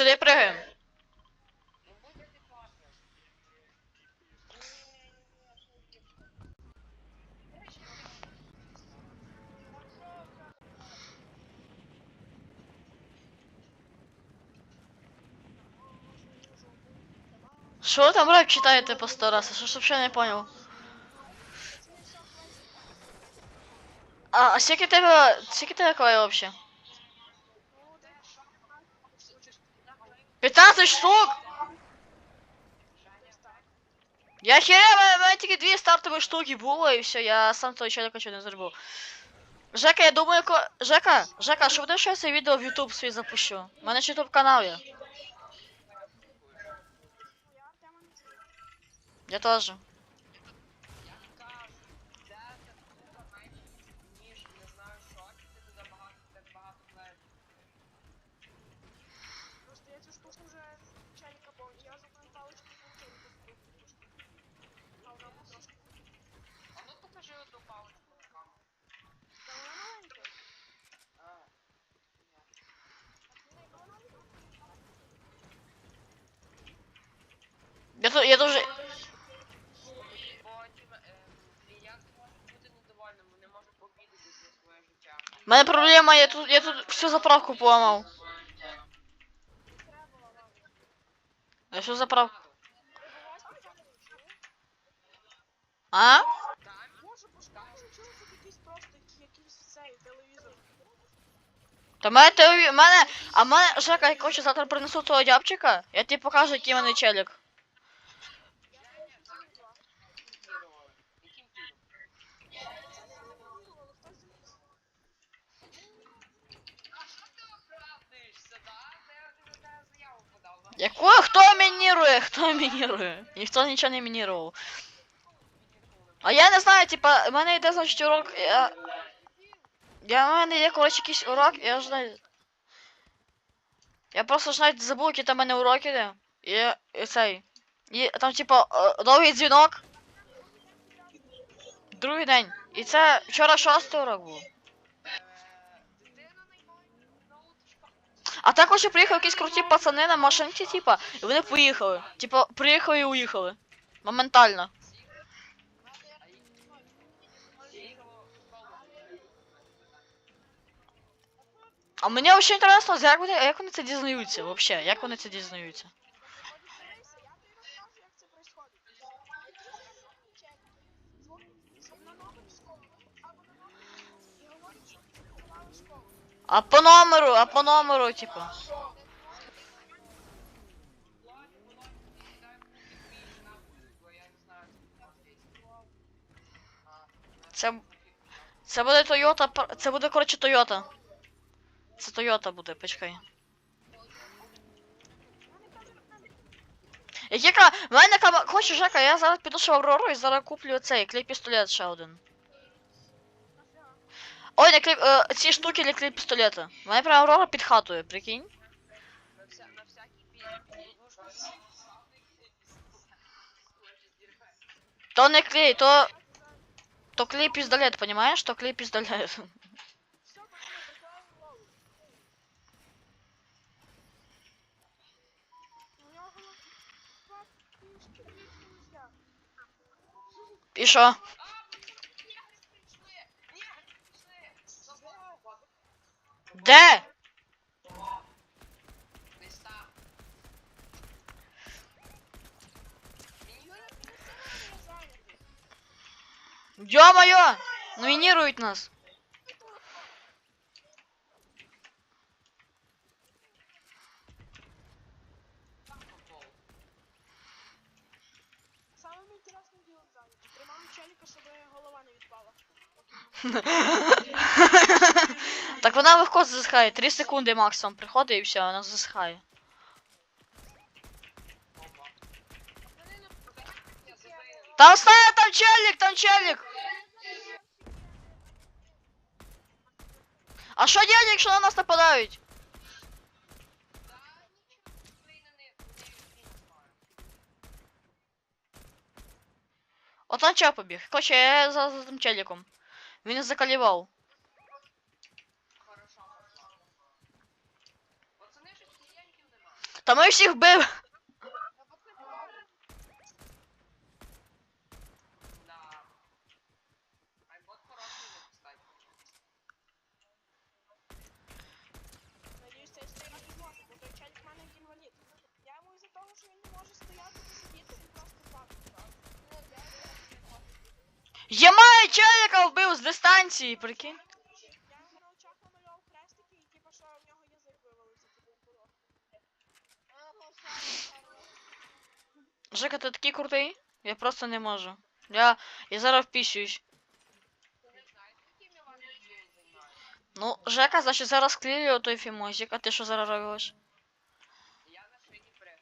сюди пригаємо. Що ви там реп читаєте по сто раз? Що ж взагалі не понял. А, а скільки тебе, скільки тебе клею вообще? 15 штук? Я херя, в мене тільки дві стартові штуки було і все, я сам того челика нічого не зробив. Жека, я думаю, ко... Жека, Жека, що буде, що я це відео в YouTube свій запущу? У мене ж YouTube канал є. Я теж. Просто я цю штуку вже челіка бо я за паличку получив. А вона була трошки. А ну покажи одну паличку на камеру. Та вона маленька. А, А вона маленька. Я, тут- я дуже. бо тіма, е, клієнт може бути недовольним, не може обідати за своє життя. У мене проблема, я тут, я тут всю заправку поламав. Я всю заправку. А? Телевізор. Та мене телеві... мене. А мене Жека, я коротше завтра принесу того дябчика, я тобі покажу, який в мене челік. Якою? Хто мінірує? Хто мінірує? Ніхто нічого не мінірував. А я не знаю, типа, в мене йде, значить, урок. Я. Я в мене є, коротше, якийсь урок, я ж знаю. Я просто ж навіть забув, які там в мене уроки є. І, і цей. І там, типа, е, довгий дзвінок. Другий день. І це вчора шостий урок був. А також приїхали якісь круті пацани на машинці, типа, і вони поїхали. Типа, приїхали і уїхали. Моментально. А мені взагалі інтересно, як вони, як вони це дізнаються, вообще, як вони це дізнаються. Дивися, я тобі розкажу, як це происходить. Дзвонить на номер школи або на номер і говорить, що ти попала в школу. А по номеру, а по номеру, типа. Це. Це буде Toyota, це буде, коротше, Toyota. Це Toyota буде, почекай. Як яка, в мене кама... Хочеш, Жека, я зараз піду ще в Аврору і зараз куплю цей клей пістолет ще один. Ой, не клей, е, ці штуки для клей пістолета. В мене прям Аврора під хатою, прикинь. То не клей, то... То клей пістолет, понимаешь? То клей пістолет. Все, пацани, Де? Десь там. Міньйони Я зайнятий. Ё-моё! Номинируют нас. Самим інтересним ділом зайнятий. Тримав челіка, щоб голова не відпала. Так вона легко засихає. 3 секунди максимум приходить і все, вона засихає. Там стає, там челик, там челик! А що делать, якщо на нас нападають? От он чел побіг. Короче, я за, за тим челиком. Він не закалівав. Хорошо, хорошо. Пацани, щось клієнтів нема. Та ми всіх бив. Я подходила. Да. Айбот хороший, кстати. Надіюсь, цей стояти зможе, бо той челік в мене інвалід. Я йому із-за того, що він не може стояти і сидіти, він просто так. Ємай челика вбив з дистанції, прикинь. Жека, ти такий крутий? Я просто не можу. Я, я зараз впісюсь. Ви не знаєте, яким я вам людей займаю? Ну, Жека, значить, зараз клею той фімозик, а ти що зараз робиш? Я на шиї пригаю.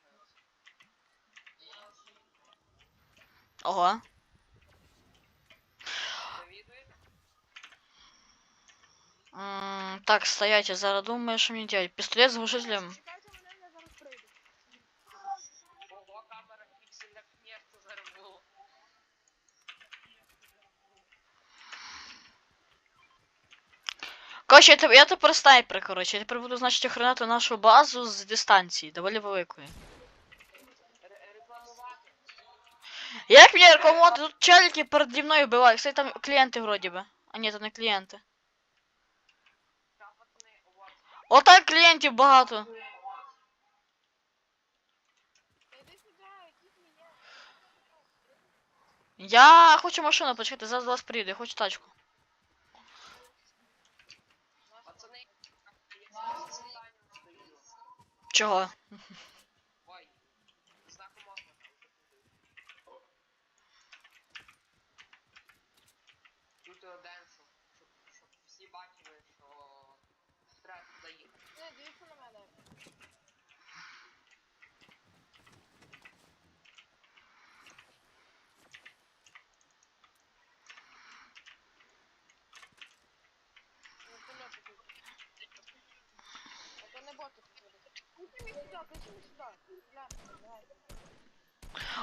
Ого. Завідуєте? М, так, стоять, я зараз думаю, що мені делать. Пістолет з глушителем. Короче, я, я тепер снайпер, короче. Я тепер буду, значить, охороняти нашу базу з дистанції, доволі великої. Як мені рекомендувати? Тут челики переді мною вбивають. Кстати, там клієнти вроді би. А ні, це не клієнти. Отак клієнтів багато. Я хочу машину, почекайте, зараз до вас приїду, я хочу тачку. jaw.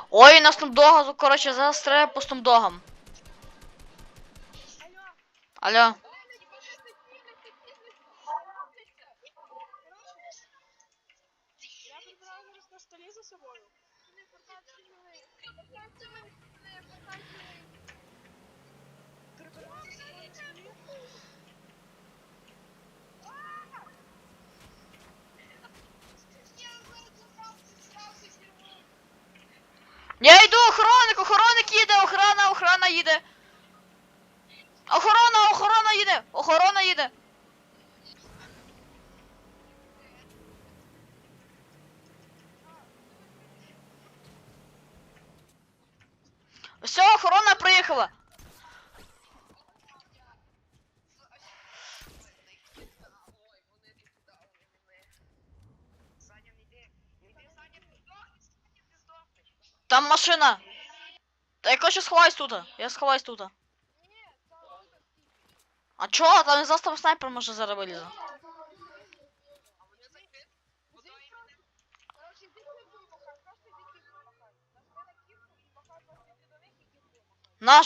Ой, нас там дога, коротше, зараз треба по стомдогам. Алло. Я на собою. Охоронник, охоронник їде, охорона, охорона їде. Охорона, охорона їде, охорона їде. Все, охорона приїхала. Там машина. Та я короче сховаюсь тут. Я сховаюсь тут. А чого? Там зараз там снайпер може зараз вилізе. А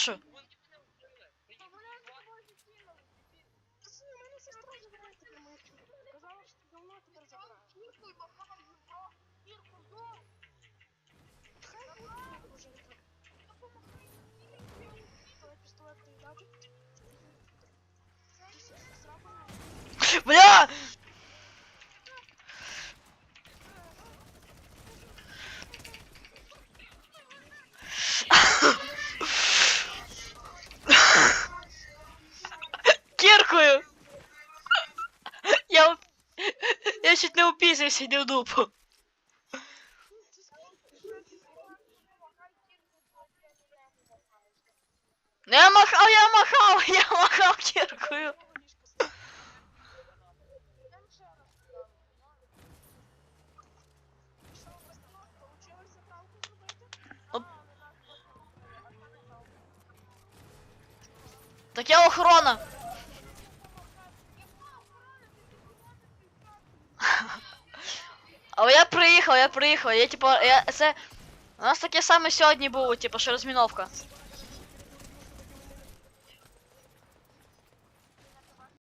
Бля! Кіркою! Я, я чуть не упісився, йди в дупу. Я махав, я махав, я махав кіркою. Так я охорона. Але я приїхав, я приїхав, я типа, я це. У нас таке саме сьогодні було, типу, що розміновка.